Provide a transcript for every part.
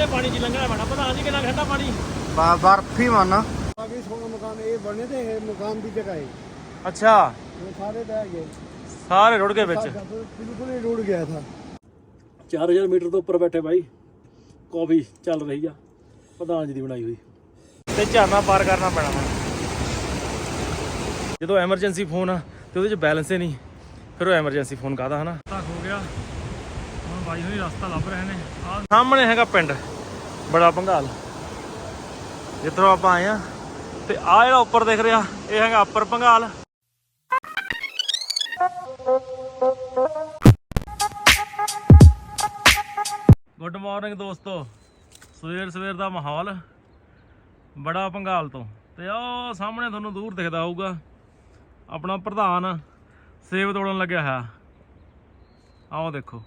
ਸਿੱਧੇ ਪਾਣੀ 'ਚ ਲੰਘਣਾ ਪੈਣਾ ਪਤਾ ਨਹੀਂ ਕਿੰਨਾ ਠੰਡਾ ਪਾਣੀ। ਬਾ- ਬਰਫ ਹੀ ਮੰਨ। ਬਾਕੀ ਸੋਹਣਾ ਮਕਾਨ ਇਹ ਬਣੇ ਤੇ ਇਹ ਮਕਾਨ ਦੀ ਜਗ੍ਹਾ ਹੈ ਅੱਛਾ। ਸਾਰੇ ਬਹਿ ਗਏ। ਸਾਰੇ ਰੁੜ ਗਏ ਵਿੱਚ। ਬਿਲਕੁਲ ਹੀ ਰੁੜ ਗਿਆ ਥਾ। 4000 ਮੀਟਰ ਤੋਂ ਉੱਪਰ ਬੈਠੇ ਭਾਈ ਕੌਫੀ ਚੱਲ ਰਹੀ ਆ। ਪ੍ਰਧਾਨ ਜੀ ਦੀ ਬਣਾਈ ਹੋਈ। ਤੇ ਝਰਨਾ ਪਾਰ ਕਰਨਾ ਪੈਣਾ ਵਾ ਜਦੋਂ ਐਮਰਜੈਂਸੀ ਫੋਨ ਆ ਤੇ ਉਹਦੇ 'ਚ ਬੈਲੈਂਸ ਹੀ ਨਹੀਂ। ਫਿਰ ਉਹ ਐਮਰਜੈਂਸੀ ਫੋਨ ਕਾਹਦਾ ਹਨਾ? ਬਾਈ ਹੋਈ, ਰਸਤਾ ਲੱਭ ਰਹੇ ਨੇ। ਆ ਸਾਹਮਣੇ ਹੈਗਾ ਪਿੰਡ, ਬੜਾ ਭੰਗਾਲ ਜਿੱਥੋਂ ਆਪਾਂ ਆਏ ਆ ਤੇ ਆ ਜਿਹੜਾ ਉੱਪਰ ਦਿਖ ਰਿਹਾ, ਇਹ ਹੈਗਾ ਉੱਪਰ ਭੰਗਾਲ ਗੁੱਡ ਮਾਰਨਿੰਗ ਦੋਸਤੋ, ਸਵੇਰ ਸਵੇਰ ਦਾ ਮਾਹੌਲ, ਬੜਾ ਭੰਗਾਲ ਤੋਂ। ਤੇ ਉਹ ਸਾਹਮਣੇ ਤੁਹਾਨੂੰ ਦੂਰ ਦਿਖਦਾ ਹੋਊਗਾ, ਆਪਣਾ ਪ੍ਰਧਾਨ ਸੇਬ ਤੋੜਨ ਲੱਗਿਆ ਹੈ ਆਓ ਦੇਖੋ।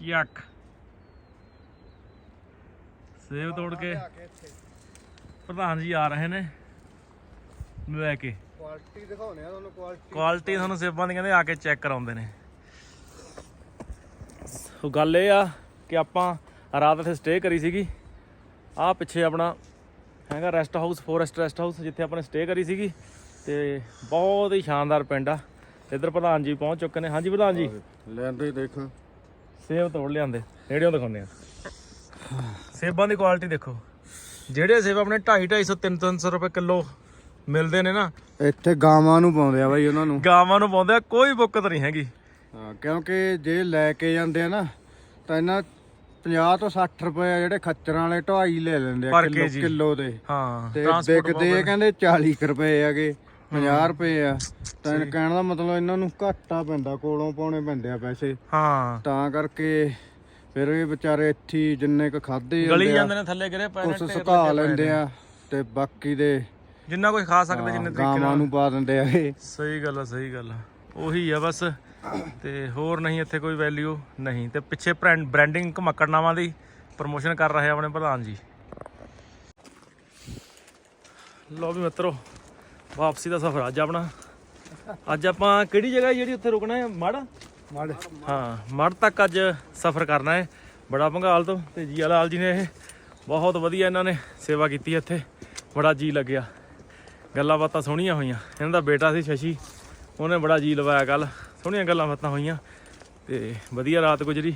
ਚੱਕ ਸੇਬ ਤੋੜ ਕੇ ਪ੍ਰਧਾਨ ਜੀ ਆ ਰਹੇ ਨੇ। ਲੈ ਕੇ। ਕੁਆਲਿਟੀ ਦਿਖਾਉਣੇ ਆ ਤੁਹਾਨੂੰ ਕੁਆਲਿਟੀ ਕੁਆਲਿਟੀ ਤੁਹਾਨੂੰ ਸੇਬਾਂ ਦੀ ਕਹਿੰਦੇ ਆ ਕੇ ਚੈੱਕ ਕਰਾਉਂਦੇ ਨੇ। ਸੋ ਗੱਲ ਇਹ ਆ ਕਿ ਆਪਾਂ ਰਾਤ ਇੱਥੇ ਸਟੇ ਕਰੀ ਸੀਗੀ। ਆਹ ਪਿੱਛੇ ਆਪਣਾ ਹੈਗਾ rest house forest rest house ਜਿੱਥੇ ਆਪਾਂ ਨੇ ਸਟੇ ਕਰੀ ਸੀਗੀ। ਤੇ ਬਹੁਤ ਹੀ ਸ਼ਾਨਦਾਰ ਪਿੰਡ ਆ। ਇੱਧਰ ਪ੍ਰਧਾਨ ਜੀ ਪਹੁੰਚ ਚੁੱਕੇ ਨੇ। ਹਾਂਜੀ ਪ੍ਰਧਾਨ ਜੀ। ਲੈਂਦੇ ਦੇਖਾਂ। ਸੇਬ ਤੋੜ ਲਿਆਂਦੇ ਨੇੜਿਓਂ ਦਿਖਾਉਂਦੇ ਆ। ਸੇਬਾਂ ਦੀ ਕੁਆਲਿਟੀ ਦੇਖੋ। ਜਿਹੜੇ ਸੇਬ ਆਪਣੇ 2.5 250 300 ਰੁਪਏ ਕਿਲੋ ਮਿਲਦੇ ਨੇ ਨਾ ਇੱਥੇ ਗਾਵਾਂ ਨੂੰ ਪਾਉਂਦੇ ਆ ਬਾਈ ਉਹਨਾਂ ਨੂੰ। ਗਾਵਾਂ ਨੂੰ ਪਾਉਂਦੇ ਆ ਕੋਈ ਬੁੱਕਤ ਨਹੀਂ ਹੈਗੀ। ਹਾਂ ਕਿਉਂਕਿ ਜੇ ਲੈ ਕੇ ਜਾਂਦੇ ਆ ਨਾ ਤਾਂ ਇਹਨਾਂ 50 ਤੋਂ 60 ਰੁਪਏ ਜਿਹੜੇ ਖੱਚਰਾਂ ਵਾਲੇ ਢਾਈ ਲੈ ਲੈਂਦੇ ਆ ਕਿਲੋ। ਕਿਲੋ ਦੇ। ਹਾਂ ਤੇ ਵਿਕਦੇ ਕਹਿੰਦੇ 40 ਕੁ ਰੁਪਏ ਹੈਗੇ। 50 ਰੁਪਏ ਆ। ਤਾਂ ਕਹਿਣ ਦਾ ਮਤਲਬ ਇਹਨਾਂ ਨੂੰ ਘਾਟਾ ਪੈਂਦਾ ਕੋਲੋਂ ਪਾਉਣੇ ਪੈਂਦੇ ਆ ਪੈਸੇ। ਹਾਂ। ਤਾਂ ਕਰਕੇ ਫਿਰ ਇਹ ਵਿਚਾਰੇ ਇੱਥੇ ਜਿੰਨੇ ਕ ਖਾਦੇ ਗਲੀ ਜਾਂਦੇ ਨੇ ਥੱਲੇ ਗਿਰੇ ਕੁਛ ਢੇਰ ਸੁਕਾ ਲੈਂਦੇ। ਆ ਤੇ ਬਾਕੀ ਦੇ ਜਿੰਨਾ ਕੁਝ ਖਾ ਸਕਦੇ ਜਿੰਨੇ ਤਰੀਕੇ ਗਾਵਾਂ ਨਾਲ। ਨੂੰ ਪਾ ਦਿੰਦੇ ਆ ਇਹ। ਸਹੀ ਗੱਲ ਆ ਸਹੀ ਗੱਲ ਆ। ਉਹੀ ਆ ਬਸ। ਤੇ ਹੋਰ ਨਹੀਂ ਇੱਥੇ ਕੋਈ ਵੈਲਿਊ ਨਹੀਂ। ਤੇ ਪਿੱਛੇ ਬ੍ਰਾਂਡਿੰਗ ਘਮਕੜਨਾਵਾਂ ਦੀ ਪ੍ਰਮੋਸ਼ਨ ਕਰ ਰਹੇ ਆਪਣੇ ਪ੍ਰਧਾਨ ਜੀ। ਲੋ ਵੀ ਮਿੱਤਰੋ ਵਾਪਸੀ ਦਾ ਸਫ਼ਰ ਅੱਜ ਆਪਣਾ। ਅੱਜ ਆਪਾਂ ਕਿਹੜੀ ਜਗ੍ਹਾ ਜਿਹੜੀ ਉੱਥੇ ਰੁਕਣਾ ਹੈ? ਮੜ? ਮਾੜੇ। ਹਾਂ ਮੜ ਤੱਕ ਅੱਜ ਸਫ਼ਰ ਕਰਨਾ ਹੈ। ਬੜਾ ਭੰਗਾਲ ਤੋਂ ਤੇ ਜੀਆ ਲਾਲ ਜੀ ਨੇ ਇਹ ਬਹੁਤ ਵਧੀਆ ਇਹਨਾਂ ਨੇ ਸੇਵਾ ਕੀਤੀ ਇੱਥੇ। ਬੜਾ ਜੀ ਲੱਗਿਆ। ਗੱਲਾਂ ਬਾਤਾਂ ਸੋਹਣੀਆਂ ਹੋਈਆਂ। ਇਹਨਾਂ ਦਾ ਬੇਟਾ ਸੀ ਸ਼ਸ਼ੀ। ਉਹਨੇ ਬੜਾ ਜੀ ਲਵਾਇਆ ਕੱਲ ਸੋਹਣੀਆਂ ਗੱਲਾਂ ਬਾਤਾਂ ਹੋਈਆਂ। ਤੇ ਵਧੀਆ ਰਾਤ ਗੁਜ਼ਰੀ।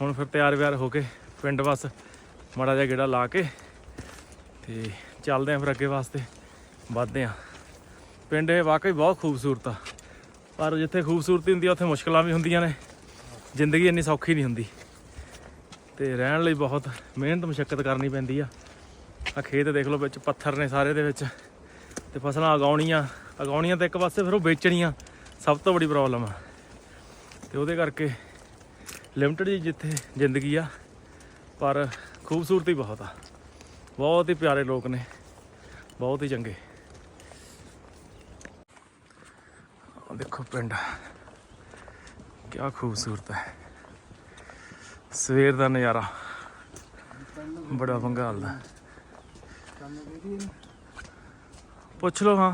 ਹੁਣ ਫਿਰ ਤਿਆਰ ਵਿਆਰ ਹੋ ਕੇ ਪਿੰਡ ਬਸ ਮਾੜਾ ਜਿਹਾ ਗੇੜਾ ਲਾ ਕੇ ਤੇ ਚੱਲਦੇ ਆਂ ਫਿਰ ਅੱਗੇ ਵਾਸਤੇ। ਵੱਧਦੇ ਆਂ ਪਿੰਡ ਇਹ ਵਾਕਈ ਬਹੁਤ ਖੂਬਸੂਰਤ ਆ। ਪਰ ਜਿੱਥੇ ਖੂਬਸੂਰਤੀ ਹੁੰਦੀ ਆ, ਉੱਥੇ ਮੁਸ਼ਕਲਾਂ ਵੀ ਹੁੰਦੀਆਂ ਨੇ। ਜ਼ਿੰਦਗੀ ਇੰਨੀ ਸੌਖੀ ਨਹੀਂ ਹੁੰਦੀ। ਤੇ ਰਹਿਣ ਲਈ ਬਹੁਤ ਮਿਹਨਤ ਮੁਸ਼ਕਲ ਕਰਨੀ ਪੈਂਦੀ ਆ। ਆ ਖੇਤ ਦੇਖ ਲਓ ਵਿੱਚ ਪੱਥਰ ਨੇ ਸਾਰੇ ਦੇ ਵਿੱਚ। ਤੇ ਫਸਲਾਂ ਉਗਾਉਣੀਆਂ ਉਗਾਉਣੀਆਂ ਤੇ ਇੱਕ ਪਾਸੇ ਫਿਰ ਉਹ ਵੇਚਣੀਆਂ ਸਭ ਤੋਂ ਵੱਡੀ ਪ੍ਰੋਬਲਮ ਆ। ਤੇ ਉਹਦੇ ਕਰਕੇ ਲਿਮਟਿਡ ਜੀ ਜਿੱਥੇ ਜ਼ਿੰਦਗੀ ਆ, ਪਰ ਖੂਬਸੂਰਤੀ ਬਹੁਤ ਆ। ਬਹੁਤ ਹੀ ਪਿਆਰੇ ਲੋਕ ਨੇ, ਬਹੁਤ ਹੀ ਚੰਗੇ। ਆਹ ਦੇਖੋ ਪਿੰਡ ਕਿਆ ਖੂਬਸੂਰਤ ਹੈ ਸਵੇਰ ਦਾ ਨਜ਼ਾਰਾ ਬੜਾ ਬੰਗਾਲ ਦਾ ਪੁੱਛ ਲਓ ਹਾਂ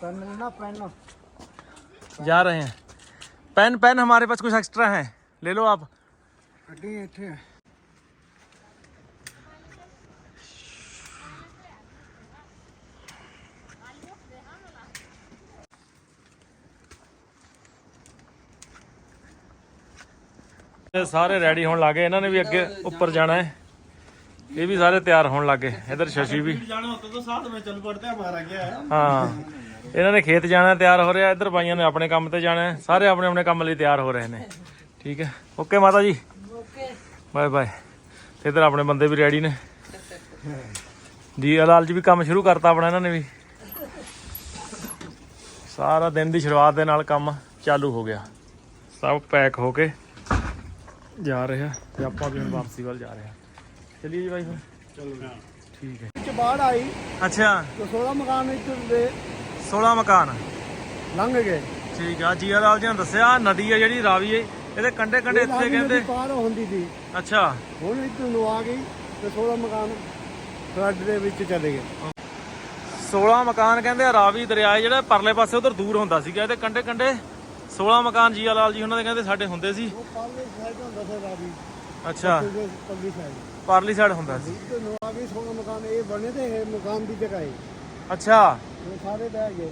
ਪੈਨ ਲੈਣਾ ਪੈਨ जा रहे हैं पेन पेन हमारे पास कुछ एक्स्ट्रा है ले लो आप ਗੱਡੀ ਸਾਰੇ ਰੈਡੀ ਹੋਣ ਲੱਗੇ ਇਹਨਾਂ ਨੇ ਵੀ ਅੱਗੇ ਉੱਪਰ ਜਾਣਾ ਹੈ। ਇਹ ਵੀ ਸਾਰੇ ਤਿਆਰ ਹੋਣ ਲੱਗੇ ਇਧਰ ਸ਼ਸ਼ੀ ਵੀ। ਜਾਣਾ ਹੁੰਦਾ ਤਾਂ ਸਾਥ ਵਿੱਚ ਚੱਲ ਪੜਦੇ ਹਮਾਰਾ ਗਿਆ ਹੈ। ਇਹਨਾਂ ਨੇ ਖੇਤ ਜਾਣਾ ਤਿਆਰ ਹੋ ਰਿਹਾ। ਇਧਰ ਬਾਈਆਂ ਨੇ ਆਪਣੇ ਕੰਮ ਤੇ ਜਾਣਾ। ਸਾਰੇ ਆਪਣੇ ਆਪਣੇ ਕੰਮ ਲਈ ਤਿਆਰ ਹੋ ਰਹੇ ਨੇ। ਠੀਕ ਹੈ। ਓਕੇ ਮਾਤਾ ਜੀ। ਓਕੇ। Bye bye. ਤੇ ਇਧਰ ਆਪਣੇ ਬੰਦੇ ਵੀ ਰੈਡੀ ਨੇ। ਜੀ ਲਾਲ ਜੀ ਵੀ ਕੰਮ ਸ਼ੁਰੂ ਕਰਤਾ ਆਪਣਾ ਇਹਨਾਂ ਨੇ ਵੀ। ਸਾਰਾ ਦਿਨ ਦੀ ਸ਼ੁਰੂਆਤ ਦੇ ਨਾਲ ਕੰਮ ਚਾਲੂ ਹੋ ਗਿਆ। ਸਭ ਪੈਕ ਹੋ ਕੇ। ਜਾ ਰਿਹਾ ਤੇ ਆਪਾਂ ਵੀ ਹੁਣ ਵਾਪਸੀ ਵੱਲ ਜਾ ਰਹੇ ਹਾਂ ਚਲਿਏ ਜੀ ਬਾਈ ਫਿਰ? ਚਲੋ ਠੀਕ ਹੈ। ਵਿੱਚ ਬਾੜ ਆਈ। ਅੱਛਾ। ਤੇ 16 ਮਕਾਨ ਇੱਥੇ ਦੇ 16 ਮਕਾਨ। ਲੰਘ ਗਏ। ਠੀਕ ਆ ਜੀਆ ਲਾਲ ਜੀ ਨੇ ਦੱਸਿਆ ਆਹ ਨਦੀ ਆ ਜਿਹੜੀ ਰਾਵੀ ਏ ਇਹਦੇ ਕੰਡੇ ਕੰਡੇ ਇੱਥੇ ਰਾਵੀ ਕਹਿੰਦੇ। ਪਾਰ ਹੁੰਦੀ ਸੀ। ਅੱਛਾ। ਹੁਣ ਇੱਥੇ ਨੂੰ ਆ ਗਈ ਤੇ 16 ਮਕਾਨ ਫਲੱਡ ਦੇ ਵਿੱਚ ਚਲੇ ਗਏ। 16 ਮਕਾਨ ਕਹਿੰਦੇ ਆ ਰਾਵੀ ਦਰਿਆ ਜਿਹੜਾ ਪਰਲੇ ਪਾਸੇ ਉਧਰ ਦੂਰ ਹੁੰਦਾ ਸੀਗਾ ਇਹਦੇ ਕੰਡੇ ਕੰਡੇ 16 ਮਕਾਨ ਜੀਆ ਲਾਲ ਜੀ ਉਹਨਾਂ ਦੇ ਕਹਿੰਦੇ ਸਾਡੇ ਹੁੰਦੇ ਸੀ। ਉਹ ਪਾਲੇ ਸਾਈਡ ਹੁੰਦਾ ਸੀ ਰਾਵੀ ਅੱਛਾ। ਪੱਲੀ ਸਾਈਡ ਪਰਲੀ ਸਾਈਡ ਹੁੰਦਾ ਸੀ। ਤੇ ਨਵਾਬੀ ਸੋਨਾ ਮਕਾਨ ਇਹ ਬਣੇ ਤੇ ਇਹ ਮਕਾਨ ਦੀ ਜਗ੍ਹਾ ਹੈ ਅੱਛਾ। ਸਾਰੇ ਬਹਿ ਗਏ।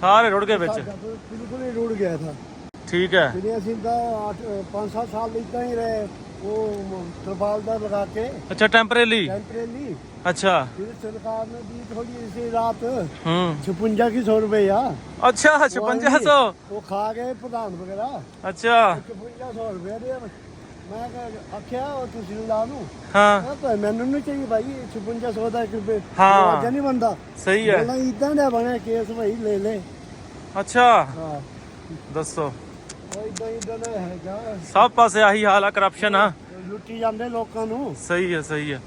ਸਾਰੇ ਰੁੜ ਗਏ ਵਿੱਚ। ਬਿਲਕੁਲ ਹੀ ਰੁੜ ਗਿਆ ਥਾ। ਠੀਕ ਹੈ। ਜਿਹੜੇ ਅਸੀਂ ਤਾਂ 5-7 ਸਾਲ ਇਦਾਂ ਹੀ ਰਹੇ। ਤਰਪਾਲ ਦਾ ਲਗਾ ਕੇ ਅੱਛਾ ਟੈਂਪਰੇਰੀ ਟੈਂਪਰੇਰੀ ਅੱਛਾ। ਫਿਰ ਸਰਕਾਰ ਨੇ ਦੀ ਥੋੜੀ ਇਸੇ ਰਾਤ ਹੂੰ। 56 ਕੀ ਸੌ ਰੁਪਏ ਆ। ਅੱਛਾ 5600 ਉਹ ਖਾ ਗਏ ਪ੍ਰਧਾਨ ਵਗੈਰਾ। ਅੱਛਾ। 5600 ਰੁਪਏ ਦੇ ਮੈਂ ਕਿਹਾ ਆਖਿਆ ਉਹ ਤਹਿਸੀਲਦਾਰ ਨੂੰ। ਹਾਂ। ਮੈਨੂੰ ਨਹੀਂ ਚਾਹੀਏ ਭਾਈ 5600 ਦਾ ਇੱਕ ਰੁਪਏ। ਹਾਂ। ਵਾਜਾ ਨਹੀਂ ਬੰਦਾ ਸਹੀ ਹੈ। ਬੋਲਾਂ ਇਦਾਂ ਦਾ ਬਣਿਆ ਕੇਸ ਭਾਈ ਲੈ ਲੈ। ਅੱਛਾ। ਹਾਂ। ਦੱਸੋ। ਸਭ ਪਾਸੇ ਆਹੀ ਹਾਲ ਆ ਕਰਪਸ਼ਨ ਆ। ਲੁੱਟੀ ਜਾਂਦੇ ਲੋਕਾਂ ਨੂੰ। ਸਹੀ ਹੈ ਸਹੀ ਹੈ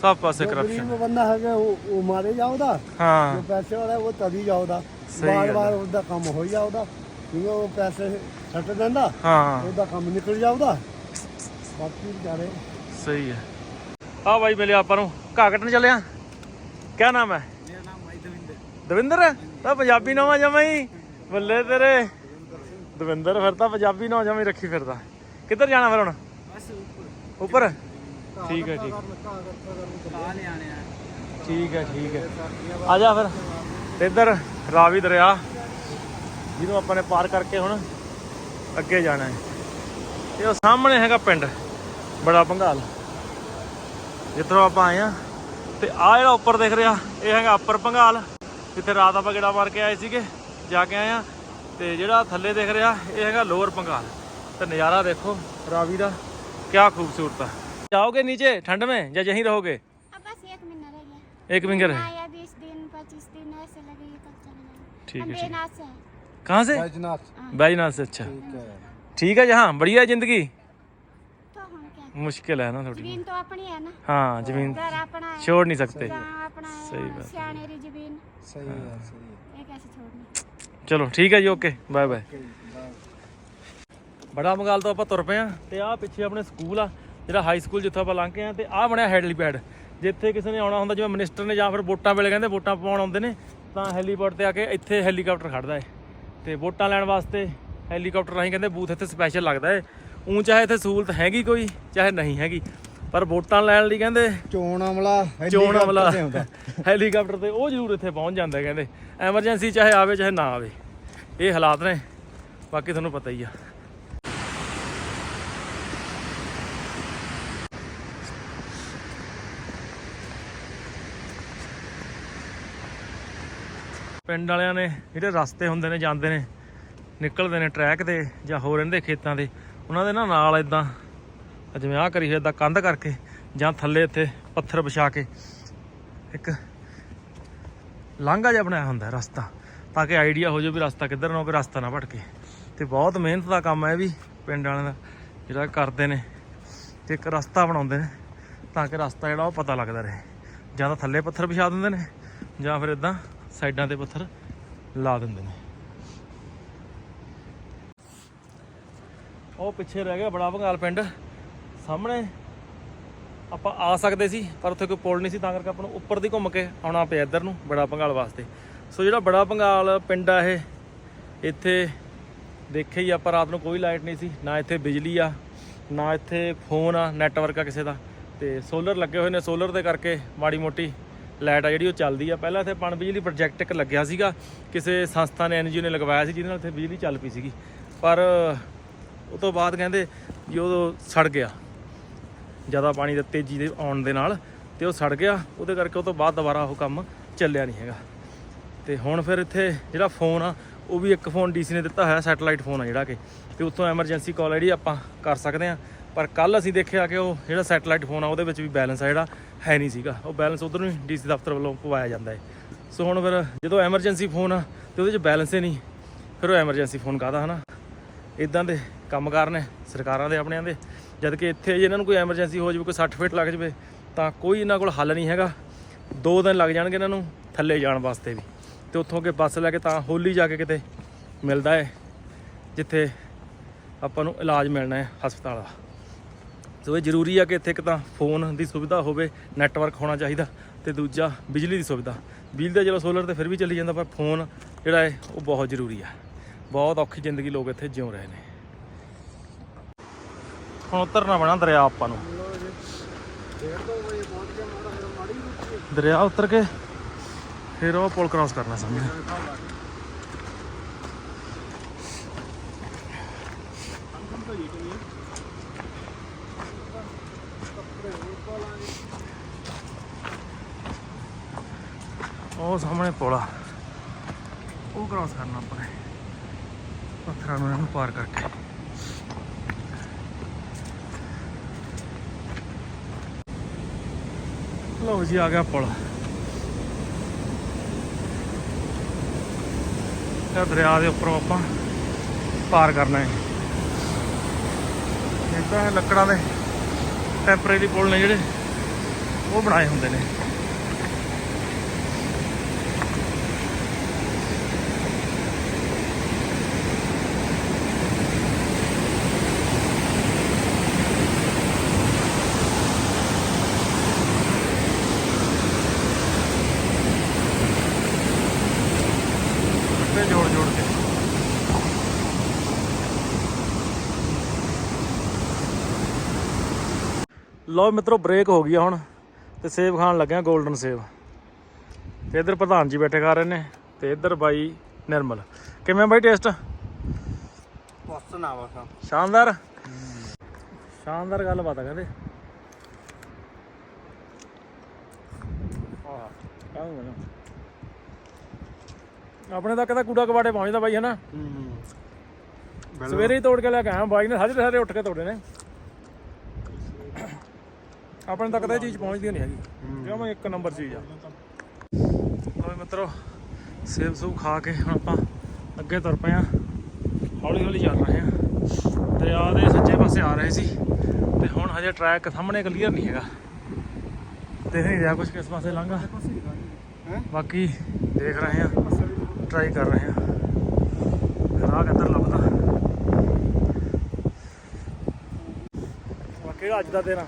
ਸਭ ਪਾਸੇ ਕਰਪਸ਼ਨ ਗਰੀਬ ਬੰਦਾ ਹੈਗਾ ਉਹ ਉਹ ਮਾਰੇ ਜਾਉਦਾ ਹਾਂ। ਜੋ ਪੈਸੇ ਵਾਲਾ ਉਹ ਤਦੀ ਜਾਉਦਾ ਸਹੀ ਗੱਲ ਵਾਰ ਹੈ। ਵਾਰ ਉਹਦਾ ਕੰਮ ਹੋ ਜਾਉਦਾ ਕਿਉਂਕਿ ਉਹ ਪੈਸੇ ਛੱਟ ਦਿੰਦਾ ਹਾਂ। ਉਹਦਾ ਕੰਮ ਨਿਕਲ ਜਾਉਦਾ ਬਾਕੀ ਵਿਚਾਰੇ ਸਹੀ ਹੈ ਆ ਬਾਈ ਮਿਲਿਆ ਆਪਾਂ ਨੂੰ। ਘਾਹ ਕੱਟਣ ਚੱਲਿਆ ਕਿਆ ਨਾਮ ਹੈ? ਮੇਰਾ ਨਾਮ ਭਾਈ ਦਵਿੰਦਰ। ਦਵਿੰਦਰ? ਤਾਂ ਪੰਜਾਬੀ ਨਾਮ ਆ ਜਮਾ ਹੀ। ਬੱਲੇ ਤੇਰੇ। ਦਵਿੰਦਰ ਫਿਰ ਤਾਂ ਪੰਜਾਬੀ ਨਾਮ ਜਮਾ ਹੀ ਰੱਖੀ ਫਿਰਦਾ। ਕਿੱਧਰ ਜਾਣਾ ਫਿਰ ਹੁਣ? ਬਸ ਉੱਪਰ? ਠੀਕ ਹੈ ਠੀਕ। ਠੀਕ ਹੈ ਠੀਕ ਹੈ। ਆ ਜਾ ਫਿਰ। ਤੇ ਇੱਧਰ ਰਾਵੀ ਦਰਿਆ ਜਿਹਨੂੰ ਆਪਾਂ ਨੇ ਪਾਰ ਕਰਕੇ ਹੁਣ ਅੱਗੇ ਜਾਣਾ ਹੈ। ਤੇ ਉਹ ਸਾਹਮਣੇ ਹੈਗਾ ਪਿੰਡ ਬੜਾ ਭੰਗਾਲ ਜਿੱਥੋਂ ਆਪਾਂ ਆਏ ਆ ਤੇ ਆ ਜਿਹੜਾ ਉੱਪਰ ਦਿਖ ਰਿਹਾ ਇਹ ਹੈਗਾ ਉੱਪਰ ਭੰਗਾਲ ਜਿੱਥੇ ਰਾਤ ਆਪਾਂ ਗੇੜਾ ਮਾਰ ਕੇ ਆਏ ਸੀਗੇ ਜਾ ਕੇ ਆਏ ਆ ਤੇ ਜਿਹੜਾ ਥੱਲੇ ਦਿਖ ਰਿਹਾ ਇਹ ਹੈਗਾ ਲੋਅਰ ਭੰਗਾਲ ਤੇ ਨਜ਼ਾਰਾ ਦੇਖੋ ਰਾਵੀ ਦਾ। क्या खूबसूरत है। जाओगे नीचे ठंड में या यहीं रहोगे? एक महीना रहे ठीक है कहाँ से? बैजनाथ। से अच्छा। ठीक है। यहाँ बढ़िया ज़िंदगी। मुश्किल है ना थोड़ी तो अपनी है ना। हाँ ज़मीन छोड़ नहीं सकते। सही बात। सही है चलो ठीक है जी ओके बाय बाय ਬੜਾ ਬੰਗਾਲ ਤੋਂ ਆਪਾਂ ਤੁਰ ਪਏ ਆ ਤੇ ਆਹ ਪਿੱਛੇ ਆਪਣੇ ਸਕੂਲ ਆ ਜਿਹੜਾ ਹਾਈ ਸਕੂਲ ਜਿੱਥੋਂ ਆਪਾਂ ਲੰਘ ਕੇ ਆ ਤੇ ਆਹ ਬਣਿਆ ਹੈਲੀਪੈਡ। ਜਿੱਥੇ ਕਿਸੇ ਨੇ ਆਉਣਾ ਹੁੰਦਾ ਜਿਵੇਂ ਮਿਨਿਸਟਰ ਨੇ ਜਾਂ ਫਿਰ ਵੋਟਾਂ ਵੇਲੇ ਕਹਿੰਦੇ ਵੋਟਾਂ ਪਾਉਣ ਆਉਂਦੇ ਨੇ ਤਾਂ ਹੈਲੀਪੈਡ ਤੇ ਆ ਕੇ ਇੱਥੇ ਹੈਲੀਕਾਪਟਰ ਖੜਦਾ ਹੈ ਤੇ ਵੋਟਾਂ ਲੈਣ ਵਾਸਤੇ ਹੈਲੀਕਾਪਟਰ ਰਾਹੀਂ ਕਹਿੰਦੇ ਬੂਥ ਇੱਥੇ ਸਪੈਸ਼ਲ ਲੱਗਦਾ ਹੈ ਊਂ ਚਾਹੇ ਇੱਥੇ ਸਹੂਲਤ ਹੈਗੀ ਕੋਈ ਚਾਹੇ ਨਹੀਂ ਹੈਗੀ ਪਰ ਵੋਟਾਂ ਲੈਣ ਲਈ ਕਹਿੰਦੇ ਚੋਣ ਅਮਲਾ ਚੋਣ ਅਮਲਾ ਹੈਲੀਕਾਪਟਰ ਤੇ ਉਹ ਜ਼ਰੂਰ ਇੱਥੇ ਪਹੁੰਚ ਜਾਂਦਾ ਕਹਿੰਦੇ। ਐਮਰਜੈਂਸੀ ਚਾਹੇ ਆਵੇ ਚਾਹੇ ਨਾ ਆਵੇ। ਇਹ ਹਾਲਾਤ ਨੇ ਬਾਕੀ ਤੁਹਾਨੂੰ ਪਤਾ ਹੀ ਆ। ਪਿੰਡ ਵਾਲਿਆਂ ਨੇ, ਜਿਹੜੇ ਰਸਤੇ ਹੁੰਦੇ ਨੇ ਜਾਂਦੇ ਨੇ, ਨਿਕਲਦੇ ਨੇ ਟਰੈਕ ਤੇ ਜਾਂ ਹੋਰ ਇਹਦੇ ਖੇਤਾਂ ਦੇ, ਉਹਨਾਂ ਦੇ ਨਾ ਨਾਲ ਇਦਾਂ ਜਿਵੇਂ ਆਹ ਕਰੀ ਇਦਾਂ ਕੰਧ ਕਰਕੇ ਜਾਂ ਥੱਲੇ ਇੱਥੇ ਪੱਥਰ ਵਿਛਾ ਕੇ ਇੱਕ ਲਾਂਘਾ ਜਿਹਾ ਬਣਾਇਆ ਹੁੰਦਾ ਰਸਤਾ, ਤਾਂ ਕਿ ਆਈਡੀਆ ਹੋ ਜਾਵੇ ਵੀ ਰਸਤਾ ਕਿੱਧਰ ਨੂੰ ਕਿ ਰਸਤਾ ਨਾ ਭਟਕੇ। ਤੇ ਬਹੁਤ ਮਿਹਨਤ ਦਾ ਕੰਮ ਹੈ ਵੀ, ਪਿੰਡ ਵਾਲਿਆਂ ਦਾ, ਜਿਹੜਾ ਕਰਦੇ ਨੇ, ਤੇ ਇੱਕ ਰਸਤਾ ਬਣਾਉਂਦੇ ਨੇ, ਤਾਂ ਕਿ ਰਸਤਾ ਜਿਹੜਾ ਉਹ ਪਤਾ ਲੱਗਦਾ ਰਹੇ। ਜਾਂ ਤਾਂ ਥੱਲੇ ਪੱਥਰ ਵਿਛਾ ਦਿੰਦੇ ਨੇ, ਜਾਂ ਫਿਰ ਇਦਾਂ ਸਾਈਡਾਂ ਤੇ ਪੱਥਰ ਲਾ ਦਿੰਦੇ ਨੇ। ਉਹ ਪਿੱਛੇ ਰਹਿ ਗਿਆ ਬੜਾ ਭੰਗਾਲ ਪਿੰਡ। ਸਾਹਮਣੇ ਆਪਾਂ ਆ ਸਕਦੇ ਸੀ, ਪਰ ਉੱਥੇ ਕੋਈ ਪੁਲ ਨਹੀਂ ਸੀ, ਤਾਂ ਕਰਕੇ ਆਪਾਂ ਨੂੰ ਉੱਪਰ ਦੀ ਘੁੰਮ ਕੇ ਆਉਣਾ ਪਿਆ ਇੱਧਰ ਨੂੰ ਬੜਾ ਭੰਗਾਲ ਵਾਸਤੇ। ਸੋ ਜਿਹੜਾ ਬੜਾ ਭੰਗਾਲ ਪਿੰਡ ਆ ਇਹ, ਇੱਥੇ ਦੇਖਿਆ ਹੀ ਆਪਾਂ ਰਾਤ ਨੂੰ ਕੋਈ ਲਾਈਟ ਨਹੀਂ ਸੀ, ਨਾ ਇੱਥੇ ਬਿਜਲੀ ਆ, ਨਾ ਇੱਥੇ ਫੋਨ ਆ, ਨੈਟਵਰਕ ਆ ਕਿਸੇ ਦਾ। ਤੇ ਸੋਲਰ ਲੱਗੇ ਹੋਏ ਨੇ, ਸੋਲਰ ਦੇ ਕਰਕੇ ਮਾੜੀ ਮੋਟੀ ਲਾਈਟ ਆ ਜਿਹੜੀ ਉਹ ਚੱਲਦੀ ਆ। ਪਹਿਲਾਂ ਇੱਥੇ ਪਣ ਬਿਜਲੀ ਪ੍ਰੋਜੈਕਟ ਇੱਕ ਲੱਗਿਆ ਸੀਗਾ, ਕਿਸੇ ਸੰਸਥਾ ਨੇ ਐਨਜੀਓ ਨੇ ਲਗਵਾਇਆ ਸੀ, ਜਿਹਦੇ ਨਾਲ ਇੱਥੇ ਬਿਜਲੀ ਚੱਲ ਪਈ ਸੀਗੀ। ਪਰ ਉਹ ਤੋਂ ਬਾਅਦ ਕਹਿੰਦੇ ਜੀ ਉਹ ਸੜ ਗਿਆ। ਜ਼ਿਆਦਾ ਪਾਣੀ ਦੇ ਤੇਜ਼ੀ ਦੇ ਆਉਣ ਦੇ ਨਾਲ ਤੇ ਉਹ ਸੜ ਗਿਆ। ਉਹਦੇ ਕਰਕੇ ਉਹ ਤੋਂ ਬਾਅਦ ਦੁਬਾਰਾ ਉਹ ਕੰਮ ਚੱਲਿਆ ਨਹੀਂ ਹੈਗਾ। ਤੇ ਹੁਣ ਫਿਰ ਇੱਥੇ ਜਿਹੜਾ ਫੋਨ ਆ, ਉਹ ਵੀ ਇੱਕ ਫੋਨ ਡੀਸੀ ਨੇ ਦਿੱਤਾ ਹੋਇਆ, ਸੈਟਲਾਈਟ ਫੋਨ ਆ ਜਿਹੜਾ ਕਿ। ਤੇ ਉੱਥੋਂ ਐਮਰਜੈਂਸੀ ਕਾਲ ਜਿਹੜੀ ਆਪਾਂ ਕਰ ਸਕਦੇ ਆ। ਪਰ ਕੱਲ ਅਸੀਂ ਦੇਖਿਆ ਕਿ ਉਹ ਜਿਹੜਾ ਸੈਟਲਾਈਟ ਫੋਨ ਆ, ਉਹਦੇ ਵਿੱਚ ਵੀ ਬੈਲੈਂਸ ਆ ਜਿਹੜਾ ਹੈ ਨਹੀਂ ਸੀਗਾ। ਉਹ ਬੈਲੈਂਸ ਉਧਰ ਨੂੰ ਡੀਸੀ ਦਫ਼ਤਰ ਵੱਲੋਂ ਪਵਾਇਆ ਜਾਂਦਾ ਹੈ। ਸੋ ਹੁਣ ਫਿਰ ਜਦੋਂ ਐਮਰਜੈਂਸੀ ਫੋਨ ਆ, ਤੇ ਉਹਦੇ 'ਚ ਬੈਲੈਂਸ ਹੀ ਨਹੀਂ, ਫਿਰ ਉਹ ਐਮਰਜੈਂਸੀ ਫੋਨ ਕਾਹਦਾ ਹਨਾ? ਇਦਾਂ ਦੇ ਕੰਮਕਾਰ ਨੇ ਸਰਕਾਰਾਂ ਦੇ ਆਪਣਿਆਂ ਦੇ। ਜਦ ਕਿ ਇੱਥੇ ਜੇ ਇਹਨਾਂ ਨੂੰ ਕੋਈ ਐਮਰਜੈਂਸੀ ਹੋ ਜਾਵੇ, ਕੋਈ 60 ਫੀਟ ਲੱਗ ਜਾਵੇ, ਤਾਂ ਕੋਈ ਇਹਨਾਂ ਕੋਲ ਹੱਲ ਨਹੀਂ ਹੈਗਾ। ਦੋ ਦਿਨ ਲੱਗ ਜਾਣਗੇ ਇਹਨਾਂ ਨੂੰ ਥੱਲੇ ਜਾਣ ਵਾਸਤੇ ਵੀ। ਤੇ ਉੱਥੋਂ ਕੇ ਬੱਸ ਲੈ ਕੇ ਤਾਂ ਹੋਲੀ ਜਾ ਕੇ ਕਿਤੇ ਮਿਲਦਾ ਹੈ, ਜਿੱਥੇ ਆਪਾਂ ਨੂੰ ਇਲਾਜ ਮਿਲਣਾ ਹੈ ਹਸਪਤਾਲ ਦਾ। ਸੋ ਇਹ ਜ਼ਰੂਰੀ ਆ ਕਿ ਇੱਥੇ ਇੱਕ ਤਾਂ ਫੋਨ ਦੀ ਸੁਵਿਧਾ ਹੋਵੇ ਨੈਟਵਰਕ ਹੋਣਾ ਚਾਹੀਦਾ ਤੇ ਦੂਜਾ ਬਿਜਲੀ ਦੀ ਸੁਵਿਧਾ। ਬਿਜਲੀ ਦਾ ਚਲੋ ਸੋਲਰ ਤੇ ਫਿਰ ਵੀ ਚੱਲੀ ਜਾਂਦਾ, ਪਰ ਫੋਨ ਜਿਹੜਾ ਹੈ, ਉਹ ਬਹੁਤ ਜ਼ਰੂਰੀ ਆ। ਬਹੁਤ ਔਖੀ ਜ਼ਿੰਦਗੀ ਲੋਕ ਇੱਥੇ ਜਿਉ ਰਹੇ ਨੇ। ਹੁਣ ਉਤਰਨਾ ਪੈਣਾ ਦਰਿਆ ਆਪਾਂ ਨੂੰ। ਦਰਿਆ ਉਤਰ ਕੇ ਫਿਰ ਉਹ ਪੁਲ ਕ੍ਰਾਸ ਕਰਨਾ ਸਾਹਮਣੇ। ਉਹ ਸਾਹਮਣੇ ਪੁਲ। ਆ ਉਹ ਕ੍ਰਾਸ ਕਰਨਾ ਆਪਾਂ ਨੇ। ਪੱਥਰਾਂ ਨੂੰ ਇਹਨੂੰ ਪਾਰ ਕਰਕੇ। ਲਓ ਜੀ, ਆ ਗਿਆ ਪੁਲ। ਇਹ ਦਰਿਆ ਦੇ ਉੱਪਰੋਂ ਆਪਾਂ ਪਾਰ ਕਰਨਾ ਹੈ। ਇਹ ਤਾਂ ਲੱਕੜਾਂ ਦੇ ਟੈਂਪਰੇਰੀ ਪੁਲ ਨੇ ਜਿਹੜੇ, ਉਹ ਬਣਾਏ ਹੁੰਦੇ ਨੇ ਤੇ ਜੋੜ ਜੋੜ ਕੇ ਲਓ ਮਿੱਤਰੋ ਬ੍ਰੇਕ ਹੋ ਗਈ ਆ ਹੁਣ ਤੇ ਸੇਬ ਖਾਣ ਲੱਗਿਆ 골ਡਨ ਸੇਬ ਤੇ ਇੱਧਰ ਪ੍ਰਧਾਨ ਜੀ ਬੈਠੇ ਖਾ ਰਹੇ ਨੇ ਤੇ ਇੱਧਰ ਬਾਈ ਨਿਰਮਲ। ਕਿਵੇਂ ਬਾਈ ਟੇਸਟ ਬਸ ਨਾ ਬਸ ਸ਼ਾਨਦਾਰ। ਸ਼ਾਨਦਾਰ ਗੱਲਬਾਤ ਆ ਕਹਿੰਦੇ। ਆਪਣੇ ਤੱਕ ਤਾਂ ਕੂੜਾ ਕਵਾੜੇ ਪਹੁੰਚਦਾ ਬਾਈ ਹਨਾ? ਹੂੰ। ਸਵੇਰੇ ਹੀ ਤੋੜ ਕੇ ਲੈ ਕੇ ਆਇਆ ਬਾਈ ਨੇ ਸਾਜਰੇ ਸਾਰੇ ਉੱਠ ਕੇ ਤੋੜੇ ਨੇ। ਆਪਣੇ ਤੱਕ ਤਾਂ ਇਹ ਚੀਜ਼ ਪਹੁੰਚਦੀ ਨਹੀਂ ਹੈਗੀ। ਕਿਉਂ ਇੱਕ ਨੰਬਰ ਚੀਜ਼ ਆ। ਲਓ ਮਿੱਤਰੋ, ਸੇਬ ਸੂਬ ਖਾ ਕੇ ਹੁਣ ਆਪਾਂ ਅੱਗੇ ਤੁਰ ਪਏ ਆ ਹੌਲੀ ਹੌਲੀ ਚੱਲ ਰਹੇ ਆ ਦਰਿਆ ਦੇ ਸੱਜੇ ਪਾਸੇ ਆ ਰਹੇ ਸੀ। ਤੇ ਹੁਣ ਹਜੇ ਟਰੈਕ ਸਾਹਮਣੇ ਕਲੀਅਰ ਨਹੀਂ ਹੈਗਾ। ਦੇਖ ਨਹੀਂ ਰਿਹਾ ਕੁਝ ਕਿਸ ਪਾਸੇ ਲੰਘਾ ਬਾਕੀ ਦੇਖ ਰਹੇ ਆ ਟਰਾਈ ਕਰ ਰਹੇ ਆ ਰਾਹ ਕਿੱਧਰ ਲੱਭਦਾ। ਬਾਕੀ ਅੱਜ ਦਾ ਦਿਨ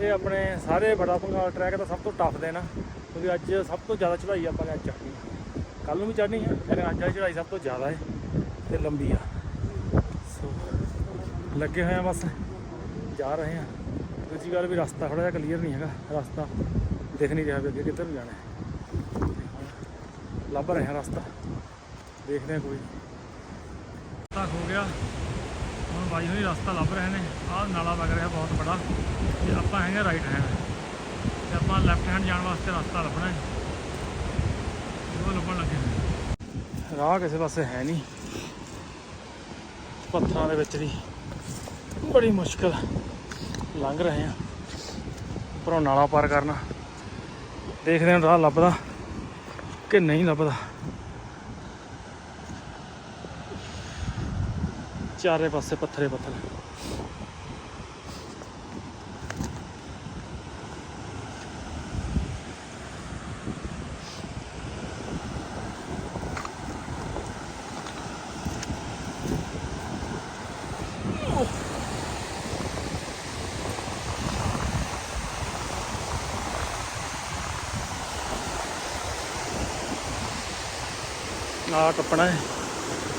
ਇਹ ਆਪਣੇ ਸਾਰੇ ਬੜਾ ਪੰਗਾਲ ਟਰੈਕ ਦਾ ਸਭ ਤੋਂ ਟਫ ਦਿਨ ਆ ਕਿਉਂਕਿ ਅੱਜ ਸਭ ਤੋਂ ਜ਼ਿਆਦਾ ਚੜ੍ਹਾਈ ਆਪਾਂ ਨੇ ਅੱਜ ਚੜ੍ਹਨੀ ਆ। ਕੱਲ ਨੂੰ ਵੀ ਚੜ੍ਹਨੀ ਆ, ਲੇਕਿਨ ਅੱਜ ਵਾਲੀ ਚੜ੍ਹਾਈ ਸਭ ਤੋਂ ਜ਼ਿਆਦਾ ਹੈ ਤੇ ਲੰਬੀ ਆ। ਸੋ ਲੱਗੇ ਹੋਏ ਆ ਬਸ, ਜਾ ਰਹੇ ਆ। ਦੂਜੀ ਗੱਲ ਵੀ ਰਸਤਾ ਥੋੜਾ ਜਿਹਾ ਕਲੀਅਰ ਨਹੀਂ ਹੈਗਾ, ਰਸਤਾ ਦਿਖ ਨਹੀਂ ਰਿਹਾ ਵੀ ਅੱਗੇ ਕਿੱਧਰ ਨੂੰ ਜਾਣਾ ਹੈ। ਲੱਭ ਰਹੇ ਹਾਂ ਰਸਤਾ, ਦੇਖਦੇ ਹਾਂ ਕੋਈ। ਰਸਤਾ ਹੋ ਗਿਆ, ਹੁਣ ਬਾਈ ਹੋਈ ਰਸਤਾ ਲੱਭ ਰਹੇ ਨੇ, ਆਹ ਨਾਲਾ ਵਗ ਰਿਹਾ ਬਹੁਤ ਬੜਾ। ਤੇ ਆਪਾਂ ਹੈਗੇ ਰਾਈਟ ਹੈਂਡ ਤੇ ਆਪਾਂ ਲੈਫਟ ਹੈਂਡ ਜਾਣ ਵਾਸਤੇ ਰਸਤਾ ਲੱਭਣਾ ਹੈ। ਉਹ ਲੱਭਣ ਲੱਗੇ ਨੇ। ਰਾਹ ਕਿਸੇ ਪਾਸੇ ਹੈ ਨਹੀਂ। ਪੱਥਰਾਂ ਦੇ ਵਿੱਚ ਦੀ ਬੜੀ ਮੁਸ਼ਕਲ ਲੰਘ ਰਹੇ ਆ ਉੱਪਰੋਂ ਨਾਲਾ ਪਾਰ ਕਰਨਾ। ਦੇਖਦੇ ਹਾਂ ਰਾਹ ਲੱਭਦਾ ਕਿ ਨਹੀਂ ਲੱਭਦਾ। ਚਾਰੇ ਪਾਸੇ ਪੱਥਰੇ ਪੱਥਰ। ਆ ਟੱਪਣਾ ਹੈ।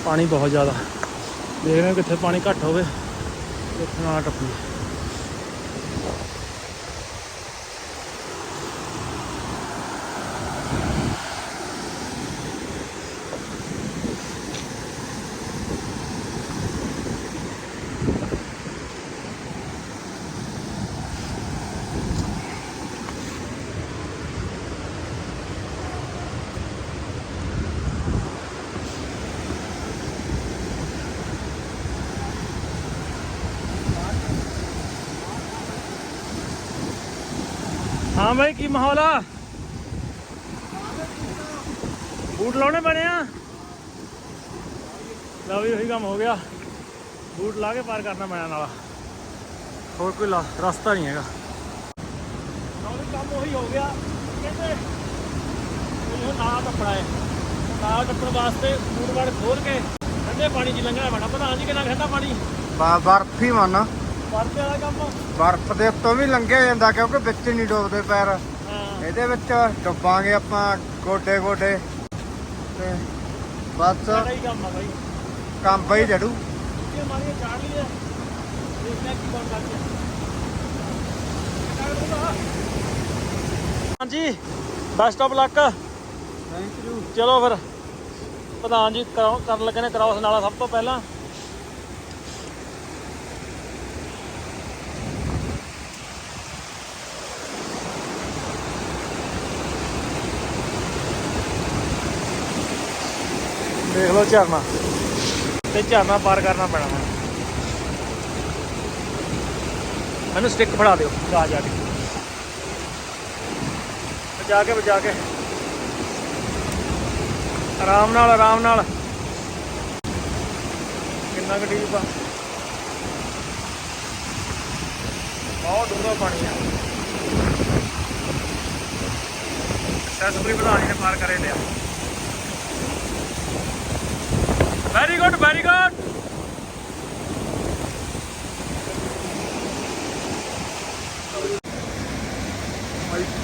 ਪਾਣੀ ਬਹੁਤ ਜ਼ਿਆਦਾ। ਦੇਖਦੇ ਹਾਂ ਕਿੱਥੇ ਪਾਣੀ ਘੱਟ ਹੋਵੇ। ਉੱਥੇ ਨਾ ਟੱਪੀਏ। ਹਾਂ ਬਾਈ, ਕੀ ਮਾਹੌਲ ਆ? ਬੂਟ ਲਾਉਣੇ ਪੈਣੇ ਆ? ਲਓ ਵੀ ਉਹੀ ਕੰਮ ਹੋ ਗਿਆ। ਬੂਟ ਲਾ ਕੇ ਪਾਰ ਕਰਨਾ ਪੈਣਾ ਨਾਲਾ। ਹੋਰ ਕੋਈ ਰਸਤਾ ਨਹੀਂ ਹੈਗਾ। ਲਓ ਵੀ ਕੰਮ ਉਹੀ ਹੋ ਗਿਆ। ਕਹਿੰਦੇ ਇਹ ਨਾਲਾ ਟੱਪਣਾ ਹੈ। ਨਾਲਾ ਟੱਪਣ ਵਾਸਤੇ ਬੂਟ ਵਾੜ ਖੋਲ ਕੇ ਠੰਡੇ ਪਾਣੀ 'ਚ ਲੰਘਣਾ ਪੈਣਾ। ਪਤਾ ਜੀ ਕਿੰਨਾ ਠੰਡਾ ਪਾਣੀ। ਬਰਫ ਹੀ ਮੰਨ ਵਰਤੇ ਵਾਲਾ ਕੰਮ ਬਰਫ ਦੇ ਉੱਤੋਂ ਵੀ ਲੰਘਿਆ ਜਾਂਦਾ ਕਿਉਂਕਿ ਵਿੱਚ ਨਹੀਂ ਡੁੱਬਦੇ ਪੈਰ। ਹਾਂ। ਇਹਦੇ ਵਿੱਚ ਡੁੱਬਾਂਗੇ ਆਪਾਂ ਗੋਡੇ ਗੋਡੇ। ਤੇ ਬਸ। ਸਾਡਾ ਹੀ ਕੰਮ ਆ ਬਾਈ। ਕੰਮ ਪਈ ਜੜੂ। ਇਹ ਚਾੜ ਕੀ ਹਾਂਜੀ best of luck thank you ਚਲੋ ਫਿਰ। ਪ੍ਰਧਾਨ ਜੀ ਕਰਨ ਲੱਗੇ ਨੇ ਕਰਾਉਸ ਨਾਲਾ ਸਭ ਤੋਂ ਪਹਿਲਾਂ। ਦੇਖ ਲਓ ਝਰਨਾ। ਤੇ ਝਰਨਾ ਪਾਰ ਕਰਨਾ ਪੈਣਾ ਹੈ ਮੈਨੂੰ ਸਟਿੱਕ ਫੜਾ ਦਿਓ, ਜਾ ਜਾ ਕੇ। ਬਚਾ ਕੇ ਬਚਾ ਕੇ। ਆਰਾਮ ਨਾਲ ਆਰਾਮ ਨਾਲ। ਕਿੰਨਾ ਕੁ ਡੀਪ ਆ। ਬਹੁਤ ਡੂੰਘਾ ਪਾਣੀ ਆ। ਸੈਸਪਰੀ ਪ੍ਰਧਾਨ ਜੀ ਨੇ, ਪਾਰ ਕਰੇ ਲਿਆ ਵੈਰੀ ਗੁੱਡ ਵੈਰੀ ਗੁੱਡ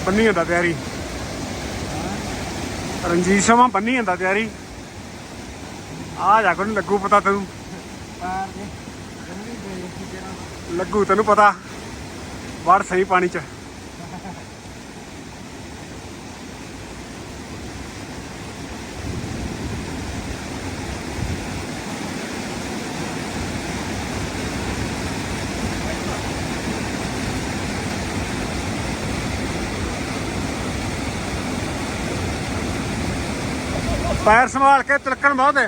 ਬੰਨੀ ਜਾਂਦਾ ਤਿਆਰੀ। ਰਣਜੀਤ ਸ਼ਰਮਾ ਬੰਨੀ ਜਾਂਦਾ ਤਿਆਰੀ। ਆ ਜਾ ਕੋਈ ਲੱਗੂ ਪਤਾ ਤੈਨੂੰ। ਲੱਗੂ ਤੈਨੂੰ ਪਤਾ। ਵੜ ਸਹੀ ਪਾਣੀ ਚ। ਪੈਰ ਸੰਭਾਲ ਕੇ ਤਿਲਕਣ ਬਹੁਤ ਹੈ।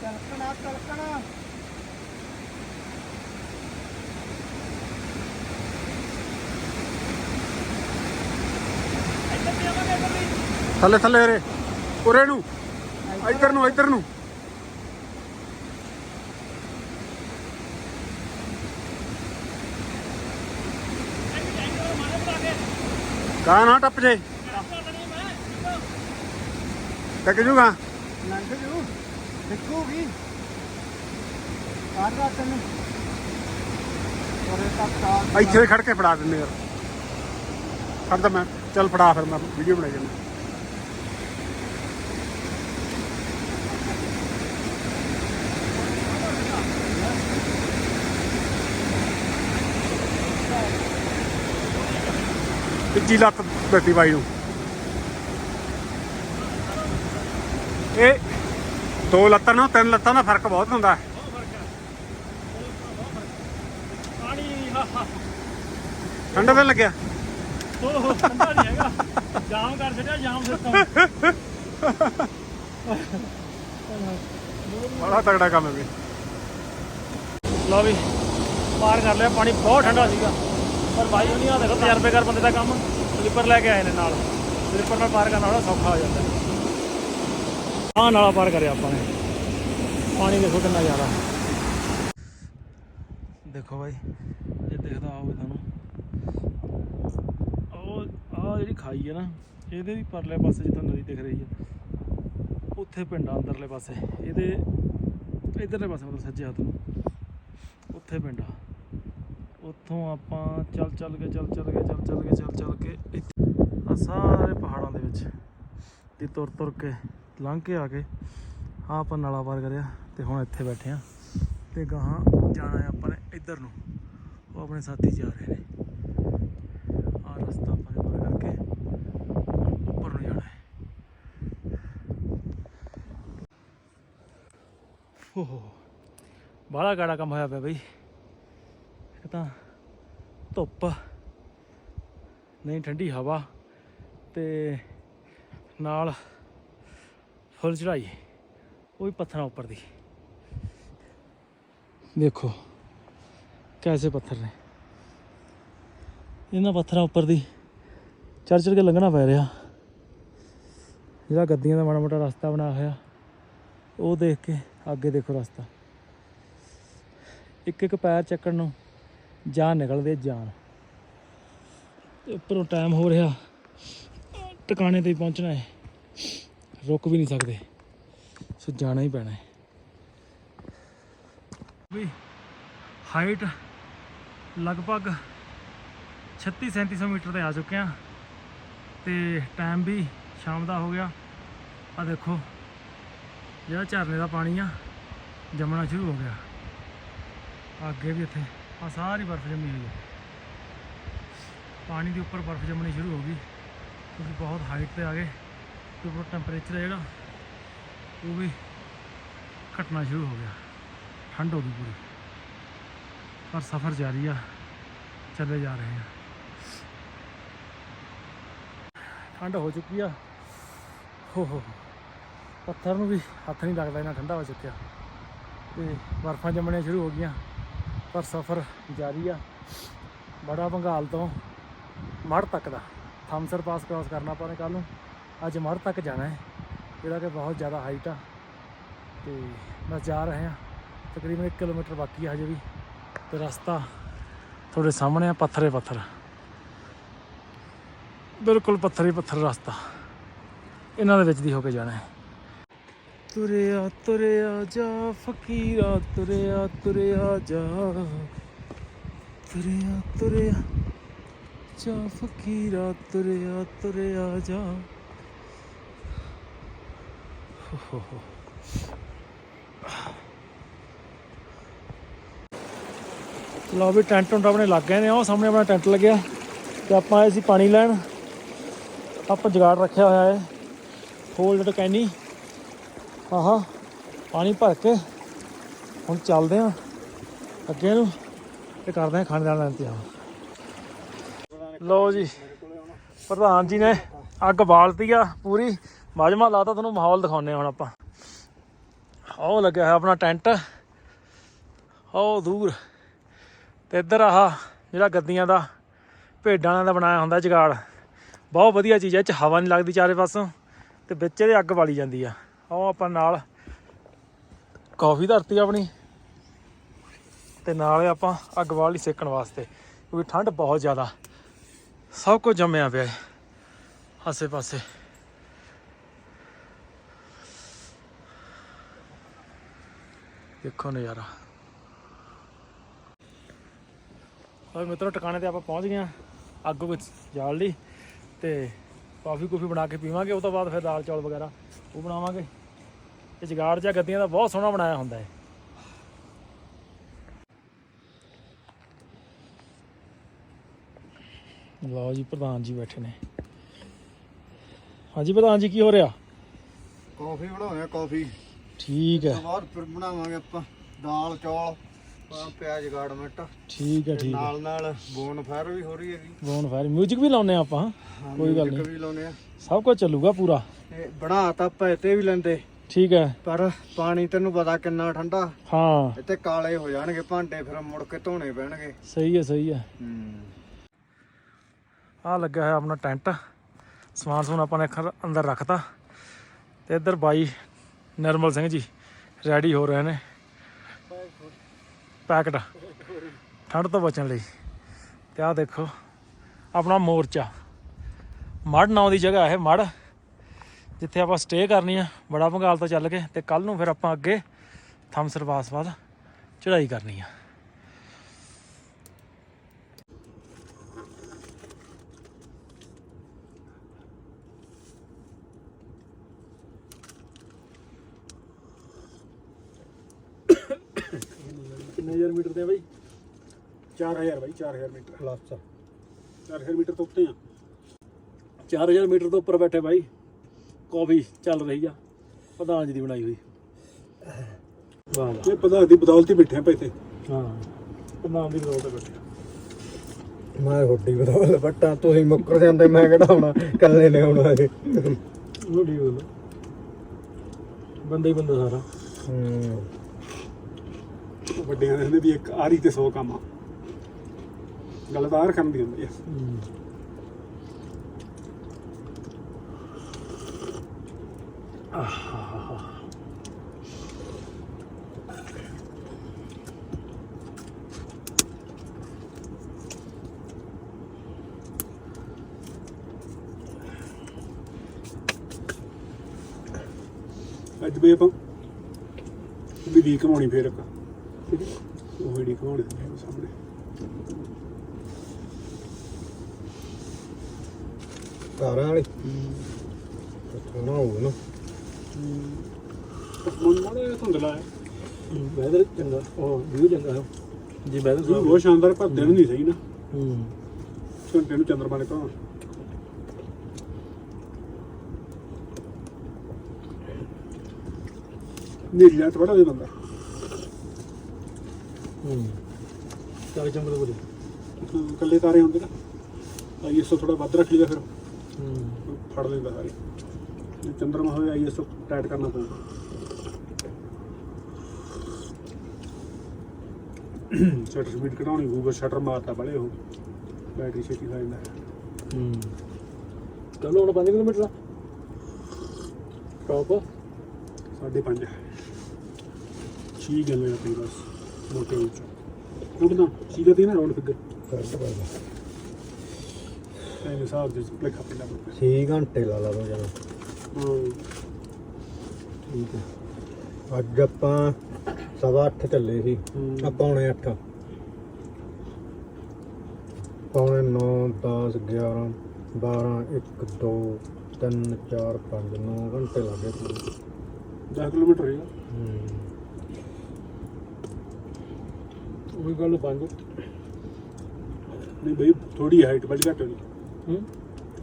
ਤਲਕਣਾ ਤਲਕਣਾ। ਥੱਲੇ ਥੱਲੇ ਰੇ ਉਰੇ ਨੂੰ ਇੱਧਰ ਨੂੰ ਇੱਧਰ ਨੂੰ। ਕਾਂ ਨਾ ਟੱਪ ਜੇ। ਟੱਕ ਜੂਗਾ? ਲੰਘ ਜੂ। ਨਿਕੂਗੀ ਆਰ ਰਾਤ ਨੂੰ ਇੱਥੇ ਖੜ ਕੇ ਫੜਾ ਦਿੰਦੇ ਯਾਰ ਖੜਦਾ ਮੈਂ। ਚੱਲ ਫੜਾ ਫਿਰ ਮੈਂ ਵੀਡੀਓ ਬਣਾਈ ਜਾਂਦਾ। ਤੀਜੀ ਲੱਤ ਦਿੱਤੀ ਬਾਈ ਨੂੰ। ਇਹ ਦੋ ਲੱਤਾਂ ਨਾਲ, ਤਿੰਨ ਲੱਤਾਂ ਦਾ ਫ਼ਰਕ ਬਹੁਤ ਹੁੰਦਾ। ਹੈ ਠੰਡਾ ਤਾਂ ਲੱਗਿਆ। ਉਹ ਠੰਡਾ ਨਹੀਂ ਹੈਗਾ ਜਾਮ ਕਰ ਛੱਡਿਆ ਜਾਮ ਸਿਸਟਮ ਬੜਾ ਤਗੜਾ ਕੰਮ ਹੈ ਵੀ। ਲਓ ਵੀ, ਪਾਰ ਕਰ ਲਿਆ, ਪਾਣੀ ਬਹੁਤ ਠੰਡਾ ਸੀਗਾ। ਪਰ ਭਾਈ ਉਹ ਨਹੀਂ ਆ ਦੇਖੋ, ਤਜਰਬੇਕਾਰ ਬੰਦੇ ਦਾ ਕੰਮ। ਸਲੀਪਰ ਲੈ ਕੇ ਆਏ ਨੇ ਨਾਲ। ਸਲੀਪਰ ਨਾਲ ਪਾਰ ਕਰਨਾ ਥੋੜਾ ਸੌਖਾ ਹੋ ਜਾਂਦਾ। ਆਹ ਨਾਲਾ ਪਾਰ ਕਰਿਆ ਆਪਾਂ ਨੇ। ਪਾਣੀ ਦੇਖੋ ਕਿੰਨਾ ਜ਼ਿਆਦਾ। ਦੇਖੋ ਭਾਈ ਇਹ ਦਿਖਦਾ ਹੋਵੇ ਤੁਹਾਨੂੰ। ਉਹ ਆਹ ਜਿਹੜੀ ਖਾਈ ਹੈ ਨਾ, ਇਹਦੇ ਵੀ ਪਰਲੇ ਪਾਸੇ ਜਿੱਦਾਂ ਨਦੀ ਦਿਖ ਰਹੀ ਹੈ। ਉੱਥੇ ਪਿੰਡ ਆ, ਅੰਦਰਲੇ ਪਾਸੇ। ਇਹਦੇ, ਇਧਰਲੇ ਪਾਸੇ ਮਤਲਬ ਸੱਜੇ ਹੱਥ ਨੂੰ। ਉੱਥੇ ਪਿੰਡ ਆ। ਉੱਥੋਂ ਆਪਾਂ ਚੱਲ ਚੱਲ ਕੇ, ਚੱਲ ਚੱਲ ਕੇ, ਚੱਲ ਚੱਲ ਕੇ, ਚੱਲ ਚੱਲ ਕੇ ਆ ਸਾਰੇ ਪਹਾੜਾਂ ਦੇ ਵਿੱਚ। ਦੀ ਤੁਰ ਤੁਰ ਕੇ ਲੰਘ ਕੇ ਆ ਕੇ ਆ ਆਪਾਂ ਨਾਲਾ ਪਾਰ ਕਰਿਆ ਤੇ ਹੁਣ ਇੱਥੇ ਬੈਠੇ ਆ। ਤੇ ਗਾਹਾਂ ਜਾਣਾ ਹੈ ਆਪਾਂ ਨੇ ਇੱਧਰ ਨੂੰ। ਉਹ ਆਪਣੇ ਸਾਥੀ ਜਾ ਰਹੇ ਨੇ। ਆ ਰਸਤਾ ਆਪਾਂ ਨੇ ਪਾਰ ਕਰਕੇ ਉੱਪਰ ਨੂੰ ਜਾਣਾ ਹੈ। ਓਹੋ ਬਾਹਲਾ ਗਾੜਾ ਕੰਮ ਹੋਇਆ ਪਿਆ ਬਈ। ਇਹ ਤਾਂ ਧੁੱਪ। ਨਹੀਂ ਠੰਡੀ ਹਵਾ। ਤੇ ਨਾਲ ਫੁੱਲ ਚੜਾਈ ਉਹ ਵੀ ਪੱਥਰਾਂ ਉੱਪਰ ਦੀ। ਦੇਖੋ, ਕੈਸੇ ਪੱਥਰ ਨੇ। ਇਹਨਾਂ ਪੱਥਰਾਂ ਉੱਪਰ ਦੀ ਚੜ ਚੜ ਕੇ ਲੰਘਣਾ ਪੈ ਰਿਹਾ। ਜਿਹੜਾ ਗੱਦੀਆਂ ਦਾ ਮਾੜਾ ਮੋਟਾ ਰਸਤਾ ਬਣਾਇਆ ਹੋਇਆ, ਉਹ ਦੇਖ ਕੇ ਅੱਗੇ ਦੇਖੋ ਰਸਤਾ। ਇੱਕ ਇੱਕ ਪੈਰ ਚੱਕਣ ਨੂੰ ਜਾਨ ਨਿਕਲਦੇ ਹੈ ਜਾਨ ਉੱਪਰੋਂ ਟਾਈਮ ਹੋ ਰਿਹਾ। ਟਿਕਾਣੇ ਤੇ ਪਹੁੰਚਣਾ ਹੈ। ਰੁਕ ਵੀ ਨਹੀਂ ਸਕਦੇ। ਸੋ ਜਾਣਾ ਹੀ ਪੈਣਾ ਹੈ। ਵੀ ਹਾਈਟ ਲਗਭਗ 36 3700 ਮੀਟਰ ਤੇ ਆ ਚੁੱਕੇ ਆ ਤੇ ਟਾਈਮ ਵੀ ਸ਼ਾਮ ਦਾ ਹੋ ਗਿਆ। ਆ ਦੇਖੋ, ਜਿਹੜਾ ਝਰਨੇ ਦਾ ਪਾਣੀ ਆ, ਜੰਮਣਾ ਸ਼ੁਰੂ ਹੋ ਗਿਆ। ਅੱਗੇ ਵੀ ਇੱਥੇ ਆ ਸਾਰੀ ਬਰਫ਼ ਜੰਮੀ ਹੋਈ ਹੈ। ਪਾਣੀ ਦੇ ਉੱਪਰ ਬਰਫ਼ ਜੰਮਣੀ ਸ਼ੁਰੂ ਹੋ ਗਈ, ਕਿਉਂਕਿ ਬਹੁਤ ਹਾਈਟ ਤੇ ਆ ਗਏ। ਤੇ ਟੈਂਪਰੇਚਰ ਹੈ ਜਿਹੜਾ, ਉਹ ਵੀ ਘਟਣਾ ਸ਼ੁਰੂ ਹੋ ਗਿਆ। ਠੰਡ ਹੋ ਗਈ ਪੂਰੀ। ਪਰ ਸਫ਼ਰ ਜਾਰੀ ਆ, ਚੱਲੇ ਜਾ ਰਹੇ ਆ। ਠੰਡ ਹੋ ਚੁੱਕੀ ਆ। ਹੋ ਹੋ ਹੋ। ਪੱਥਰ ਨੂੰ ਵੀ ਹੱਥ ਨਹੀਂ ਲੱਗਦਾ ਇੰਨਾ ਠੰਡਾ ਹੋ ਚੁੱਕਿਆ। ਤੇ ਬਰਫਾਂ ਜੰਮਣੀਆਂ ਸ਼ੁਰੂ ਹੋ ਗਈਆਂ, ਪਰ ਸਫ਼ਰ ਜਾਰੀ ਆ। ਬੜਾ ਬੰਗਾਲ ਤੋਂ ਮੜ ਤੱਕ ਦਾ। ਥਮਸਰ ਪਾਸ ਕ੍ਰਾਸ ਕਰਨਾ ਆਪਾਂ ਨੇ ਕੱਲ ਨੂੰ। ਅੱਜ ਮੜ ਤੱਕ ਜਾਣਾ ਹੈ। ਜਿਹੜਾ ਕਿ ਬਹੁਤ ਜ਼ਿਆਦਾ ਹਾਈਟ ਆ। ਤੇ ਬਸ ਜਾ ਰਹੇ ਹਾਂ। ਤਕਰੀਬਨ 1 ਕਿਲੋਮੀਟਰ ਬਾਕੀ ਆ ਹਜੇ ਵੀ। ਤੇ ਰਸਤਾ ਤੁਹਾਡੇ ਸਾਹਮਣੇ ਆ ਪੱਥਰੇ ਪੱਥਰ ਬਿਲਕੁਲ ਪੱਥਰੇ ਪੱਥਰ ਰਸਤਾ। ਇਹਨਾਂ ਦੇ ਵਿੱਚ ਦੀ ਹੋ ਕੇ ਜਾਣਾ ਹੈ। ਤੁਰਿਆ ਤੁਰਿਆ ਜਾ, ਫਕੀਰਾ, ਤੁਰਿਆ ਤੁਰਿਆ ਜਾ। ਤੁਰਿਆ ਤੁਰਿਆ ਜਾ, ਫਕੀਰਾ, ਤੁਰਿਆ ਤੁਰਿਆ ਜਾ। ਹੋ ਹੋ ਲਓ ਵੀ ਟੈਂਟ ਟੁੰਟ ਆਪਣੇ ਲੱਗ ਗਏ ਨੇ ਉਹ ਸਾਹਮਣੇ ਆਪਣਾ ਟੈਂਟ ਲੱਗਿਆ। ਤੇ ਆਪਾਂ ਆਏ ਸੀ ਪਾਣੀ ਲੈਣ। ਆਪਾਂ ਜਗਾੜ ਰੱਖਿਆ ਹੋਇਆ ਹੈ। ਫੋਲਡ ਕੈਨੀ। ਆਹਾ, ਪਾਣੀ ਭਰ ਕੇ ਹੁਣ ਚੱਲਦੇ ਆਂ ਅੱਗੇ ਨੂੰ ਤੇ ਕਰਦੇ ਆਂ ਖਾਣੇ ਦਾ ਇੰਤਜ਼ਾਮ। ਲਓ ਜੀ, ਪ੍ਰਧਾਨ ਜੀ ਨੇ ਅੱਗ ਬਾਲਤੀ ਆ ਪੂਰੀ। ਮਾਜਮਾ ਲਾਤਾ ਤੁਹਾਨੂੰ ਮਾਹੌਲ ਦਿਖਾਉਂਦੇ ਹਾਂ ਹੁਣ ਆਪਾਂ। ਉਹ ਲੱਗਿਆ ਹੋਇਆ ਆਪਣਾ ਟੈਂਟ। ਉਹ ਦੂਰ। ਤੇ ਇੱਧਰ ਆਹ ਜਿਹੜਾ ਗੱਦੀਆਂ ਦਾ, ਭੇਡਾਂ ਵਾਲਿਆਂ ਦਾ ਬਣਾਇਆ ਹੁੰਦਾ ਜਗਾੜ। ਬਹੁਤ ਵਧੀਆ ਚੀਜ਼ ਹੈ, ਇਹ ਚ ਹਵਾ ਨਹੀਂ ਲੱਗਦੀ ਚਾਰੇ ਪਾਸੋਂ। ਤੇ ਵਿੱਚ ਇਹਦੇ ਅੱਗ ਬਾਲੀ ਜਾਂਦੀ ਆ। ਉਹ ਆਪਾਂ ਨਾਲ ਕਾਫੀ ਧਰਤੀ ਆਪਣੀ। ਤੇ ਨਾਲ ਆਪਾਂ ਅੱਗ ਬਾਲੀ ਸੇਕਣ ਵਾਸਤੇ, ਕਿਉਂਕਿ ਠੰਡ ਬਹੁਤ ਜ਼ਿਆਦਾ। ਸਭ ਕੁਝ ਜੰਮਿਆ ਪਿਆ ਹੈ ਆਸੇ ਪਾਸੇ ਦੇਖੋ ਨਜ਼ਾਰਾ। ਹੋਰ ਮਿੱਤਰੋ ਟਿਕਾਣੇ ਤੇ ਆਪਾਂ ਪਹੁੰਚ ਗਏ ਹਾਂ ਅੱਗ ਵਿੱਚ ਜਾਲ ਲਈ ਤੇ ਕਾਫੀ ਕੁਫੀ ਬਣਾ ਕੇ ਪੀਵਾਂਗੇ ਉਹ ਤੋਂ ਬਾਅਦ ਫਿਰ ਦਾਲ ਚੌਲ ਵਗੈਰਾ ਉਹ ਬਣਾਵਾਂਗੇ। ਇਹ ਜਗਾੜ ਜਾਂ ਗੱਦੀਆਂ ਦਾ ਬਹੁਤ ਸੋਹਣਾ ਬਣਾਇਆ ਹੁੰਦਾ ਹੈ। ਲਓ ਜੀ ਪ੍ਰਧਾਨ ਜੀ ਬੈਠੇ ਨੇ। ਹਾਂਜੀ ਪ੍ਰਧਾਨ ਜੀ ਕੀ ਹੋ ਰਿਹਾ? ਕਾਫੀ ਬਣਾਉਣੇ ਆ ਕਾਫੀ। ਠੀਕ ਹੈ। ਬਾਅਦ ਫਿਰ ਬਣਾਵਾਂਗੇ ਆਪਾਂ ਦਾਲ ਚੌਲ ਪਾ ਪਿਆਜ਼ ਗਾੜਮਟ ਠੀਕ ਹੈ ਠੀਕ ਹੈ। ਨਾਲ ਨਾਲ ਬੋਨ ਫਾਇਰ ਵੀ ਹੋ ਰਹੀ ਹੈਗੀ ਬੋਨ ਫਾਇਰ 뮤직 ਵੀ ਲਾਉਨੇ ਆਪਾਂ ਹਾਂ, ਕੋਈ ਗੱਲ music ਨਹੀਂ। ਵੀ ਲਾਉਣੇ ਆ ਸਭ ਕੁਝ ਚੱਲੂਗਾ ਪੂਰਾ। ਇਹ ਬਣਾ ਤਾਂ ਆਪਾਂ ਇੱਥੇ ਵੀ ਲੈਂਦੇ। ਠੀਕ ਹੈ। ਪਰ ਪਾਣੀ ਤੈਨੂੰ ਪਤਾ ਕਿੰਨਾ ਠੰਡਾ। ਹਾਂ। ਇੱਥੇ ਕਾਲੇ ਹੋ ਜਾਣਗੇ ਭਾਂਡੇ ਫਿਰ ਮੁੜ ਕੇ ਧੋਣੇ ਪੈਣਗੇ। ਸਹੀ ਹੈ ਸਹੀ ਹੈ। ਆ ਲੱਗਾ ਹੈ ਆਪਣਾ ਟੈਂਟ। ਸਮਾਨ ਸਮੂਨ ਆਪਾਂ ਨੇ ਖਰ- ਅੰਦਰ ਰੱਖਤਾ। ਤੇ ਇੱਧਰ ਬਾਈ ਨਰਮਲ ਸਿੰਘ ਜੀ ਰੈਡੀ ਹੋ ਰਹੇ ਨੇ। ਪੈਕਟ ਠੰਡ ਤੋਂ ਬਚਣ ਲਈ। ਤੇ ਆਹ ਦੇਖੋ, ਆਪਣਾ ਮੋਰਚਾ। ਮੜ ਨਾਂ ਦੀ ਜਗ੍ਹਾ ਇਹ ਮੜ, ਜਿੱਥੇ ਆਪਾਂ ਸਟੇ ਕਰਨੀ ਆ, ਬੜਾ ਬੰਗਾਲ ਤੋਂ ਚੱਲ ਕੇ, ਤੇ ਕੱਲ ਨੂੰ ਫਿਰ ਆਪਾਂ ਅੱਗੇ ਥਮਸਰ ਪਾਸ ਬਾਅਦ ਚੜ੍ਹਾਈ ਕਰਨੀ ਆ ਕਿੰਨੇ ਹਜ਼ਾਰ ਮੀਟਰ ਤੇ ਆ by. 4000 by 4000 metre. Plus 4000 metre ਤੋਂ ਉੱਤੇ ਆ। 4000 ਮੀਟਰ ਤੋਂ ਉੱਪਰ ਬੈਠੇ ਬਾਈ। ਕਾਫੀ ਚੱਲ ਰਹੀ ਆ। ਪ੍ਰਧਾਨ ਜੀ ਦੀ ਬਣਾਈ ਹੋਈ। ਵਾਹ। ਵਾਹ ਇਹ ਪਤਾ ਦੀ ਬਦੌਲਤ ਹੀ ਬੈਠੇ ਆ ਪੈਸੇ ਹਾਂ। ਪ੍ਰਧਾਨ ਦੀ ਬਦੌਲਤ ਬੈਠੇ ਮੈਂ ਰੋਟੀ ਬਦਲ ਬੱਟਾ ਤੁਸੀਂ ਮੁੱਕਰ ਜਾਂਦੇ ਮੈਂ ਕਿਹੜਾ ਆਉਣਾ? ਕੱਲੇ ਨੇ ਆਉਣਾ ਇਹ। ਉਹ ਠੀਕ ਗੱਲ ਬੰਦਾ ਹੀ ਬੰਦਾ ਸਾਰਾ। ਹੂੰ। ਵੱਡਿਆਂ ਦੇ ਹੁੰਦੇ ਵੀ ਇੱਕ ਆਰੀ ਤੇ 100 ਕੰਮ ਆ। ਗੱਲ ਤਾਂ ਹਰ ਕੰਮ ਦੀ ਹੁੰਦੀ ਆ। ਅੱਜ ਵੀ ਆਪਾਂ ਵਿਧੀ ਕਮਾਉਣੀ ਫੇਰ ਆਪਾਂ। ਉਹ ਜਿਹੜੀ ਹੈ ਸਾਹਮਣੇ। ਤਾਰਾਂ ਵਾਲੀ? ਨਾ ਹੋਊ ਨਾ। ਮਨ ਮਾੜਾ ਜਿਹਾ ਧੁੰਦਲਾ ਹੈ ਵੈਦਰ ਚੰਗਾ। ਉਹ ਵੀਊ ਚੰਗਾ ਹੈ। ਜੀ ਵੈਦਰ ਵੀ ਬਹੁਤ ਸ਼ਾਨਦਾਰ ਪਰ ਦਿਨ ਨਹੀਂ ਸਹੀ ਨਾ। ਹੂੰ। ਘੰਟੇ ਨੂੰ ਚੰਦਰਮਾ ਨੇ ਕਹਾਂ ਨੀਲੀ ਲਾਈਟ ਬੜਾ ਦੇ ਬੰਦਾ। ਚੰਗਾ ਬੋਲੇ ਹਾਂ, ਇਕੱਲੇ ਤਾਰੇ ਹੁੰਦੇ ਨਾ ਆਈਐਸਓ ਥੋੜਾ ਵੱਧ ਰੱਖ ਲਈਦਾ ਫਿਰ। ਫੜ ਲੈਂਦਾ ਸਾਰੇ। ਜੇ ਚੰਦਰਮਾ ਹੋਵੇ ਆਈਐਸਓ ਟਾਈਟ ਕਰਨਾ ਪਊਗਾ ਸ਼ਟਰ ਸਪੀਡ ਘਟਾਉਣੀ ਗੂਗਲ ਸ਼ਟਰ ਮਾਰਤਾ ਬੜੇ ਉਹ। ਬੈਟਰੀ ਛੇਤੀ ਖਾ ਜਾਂਦਾ ਹੂੰ। ਚਲੋ ਹੁਣ 5 ਕਿਲੋਮੀਟਰ ਟੌਪ ਸਾਢੇ ਪੰਜ। ਛੀ ਗੱਲ ਪਈ ਬਸ। ਮੋਟੇ ਉੱਚ ਉਡਦਾ ਸੀਧਾ ਤੇ ਨਾ ਰੌਂਡ ਫਿਗਰ ਐਨੇ ਹਿਸਾਬ ਦੇ ਲੇਖਾ ਪਿੰਡਾ ਬਣਾ 6 ਘੰਟੇ ਲਾ ਲਾ ਦੋ ਜਣਾ। ਹਾਂ। ਠੀਕ ਹੈ। ਅੱਜ ਆਪਾਂ ਸਵਾ 8 ਚੱਲੇ ਸੀ। ਹੂੰ। ਆ ਪੌਣੇ 8 ਪੌਣੇ 9 10 11 12 1 2 3 4 5 9 ਘੰਟੇ ਲੱਗੇ ਪੂਰੇ 10 ਕਿਲੋਮੀਟਰ ਹੈ ਹੂੰ। ਉਹੀ ਗੱਲ ਪੰਜ ਨਹੀਂ ਬਈ ਥੋੜੀ ਹਾਈਟ ਬੜੀ ਘੱਟ ਹੋਣੀ। ਹੂੰ?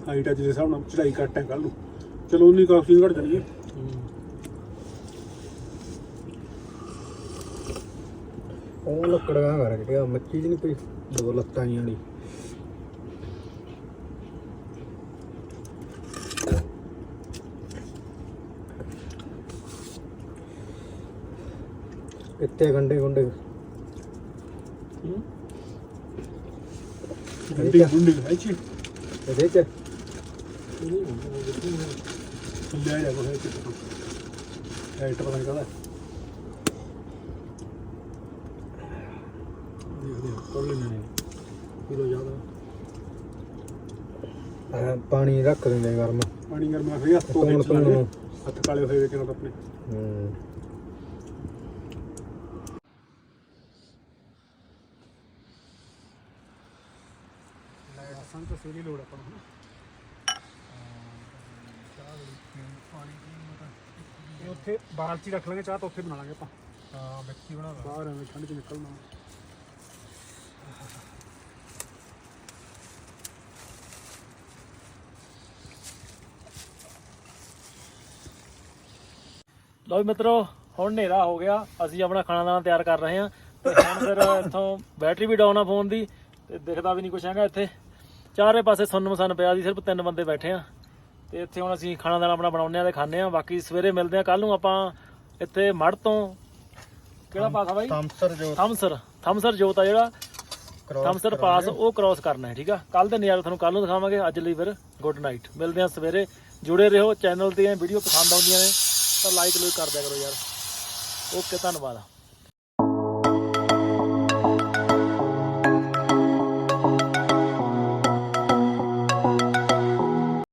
ਹਾਈਟ ਅੱਜ ਦੇ ਹਿਸਾਬ ਨਾਲ ਚੜਾਈ ਘੱਟ ਹੈ ਕੱਲ ਨੂੰ। ਚਲੋ ਉਨੀ ਕਾਫੀ ਘੱਟ ਜਾਣੀ ਹੈ। ਉਹ ਲੱਕੜਾਂ ਕਰ ਗਿਆ ਮੱਛੀ ਜੀ ਨਹੀਂ ਪਈ। ਦੋ ਲੱਤਾਂ ਹੀ ਵਾਲੀ ਕਿੱਥੇ ਗੰਡੇ ਗੁੰਡੇ ਹੂੰ ਜਾ ਪਤਾ ਨਹੀਂ ਕਾਹਦਾ ਦੇਖਦੇ ਹਾਂ ਕਰ ਲੈਣੇ ਨੇ ਕਿਲੋ ਜ਼ਿਆਦਾ ਪਾਣੀ ਰੱਖ ਦਿੰਦੇ ਗਰਮ ਪਾਣੀ ਗਰਮ ਫਿਰ ਹੱਥ ਧੋ ਕੇ। ਹੱਥ ਕਾਲੇ ਹੋਏ ਵੇ ਆਪਣੇ ਹੂੰ ਸੇਰੀ ਲੋੜ ਆਪਾਂ ਨੂੰ ਇਹ ਉੱਥੇ ਬਾਹਰ ਚ ਹੀ ਰੱਖ ਲਾਂਗੇ ਚਾਹ ਤਾਂ ਉੱਥੇ ਬਣਾ ਲਾਂਗੇ ਆਪਾਂ। ਹਾਂ ਬੱਚੀ ਬਣਾ ਬਾਹਰ ਐਵੇਂ ਠੰਡ ਚ ਨਿਕਲਣਾ। ਲਓ ਮਿੱਤਰੋ ਹੁਣ ਹਨੇਰਾ ਹੋ ਗਿਆ। ਅਸੀਂ ਆਪਣਾ ਖਾਣਾ ਦਾਣਾ ਤਿਆਰ ਕਰ ਰਹੇ ਹਾਂ। ਤੇ ਹੁਣ ਫਿਰ ਇੱਥੋਂ ਬੈਟਰੀ ਵੀ ਡਾਊਨ ਆ ਫੋਨ ਦੀ ਤੇ ਦਿਖਦਾ ਵੀ ਨਹੀਂ ਕੁਛ ਹੈਗਾ ਇੱਥੇ। ਚਾਰੇ ਪਾਸੇ ਸੁੰਨ ਮਸਨ ਪਿਆ ਸੀ ਸਿਰਫ ਤਿੰਨ ਬੰਦੇ ਬੈਠੇ ਆ। ਤੇ ਇੱਥੇ ਹੁਣ ਅਸੀਂ ਖਾਣਾ ਦਾਣਾ ਆਪਣਾ ਬਣਾਉਂਦੇ ਆ ਤੇ ਖਾਂਦੇ ਆ। ਬਾਕੀ ਸਵੇਰੇ ਮਿਲਦੇ ਆ ਕੱਲ ਨੂੰ ਆਪਾਂ ਇੱਥੇ ਮੜ ਤੋਂ ਕਿਹੜਾ ਪਾਸਾ ਬਾਈ? ਥੰਮਸਰ ਜੋ ਥਮਸਰ ਥਮਸਰ ਜੋਤ ਆ ਜਿਹੜਾ। ਥਮਸਰ ਪਾਸ ਉਹ ਕ੍ਰਾਸ ਕਰਨਾ ਹੈ ਠੀਕ ਆ? ਕੱਲ ਦੇ ਨਜ਼ਾਰੇ ਤੁਹਾਨੂੰ ਕੱਲ ਨੂੰ ਦਿਖਾਵਾਂਗੇ। ਅੱਜ ਲਈ ਫਿਰ ਗੁੱਡ ਨਾਈਟ ਮਿਲਦੇ ਆ ਸਵੇਰੇ। ਜੁੜੇ ਰਹੋ ਚੈਨਲ ਤੇ ਵੀਡੀਓ ਪਸੰਦ ਆਉਂਦੀਆਂ ਨੇ ਤਾਂ ਲਾਈਕ ਲੂਕ ਕਰ ਦਿਆ ਕਰੋ ਯਾਰ। ਓਕੇ ਧੰਨਵਾਦ।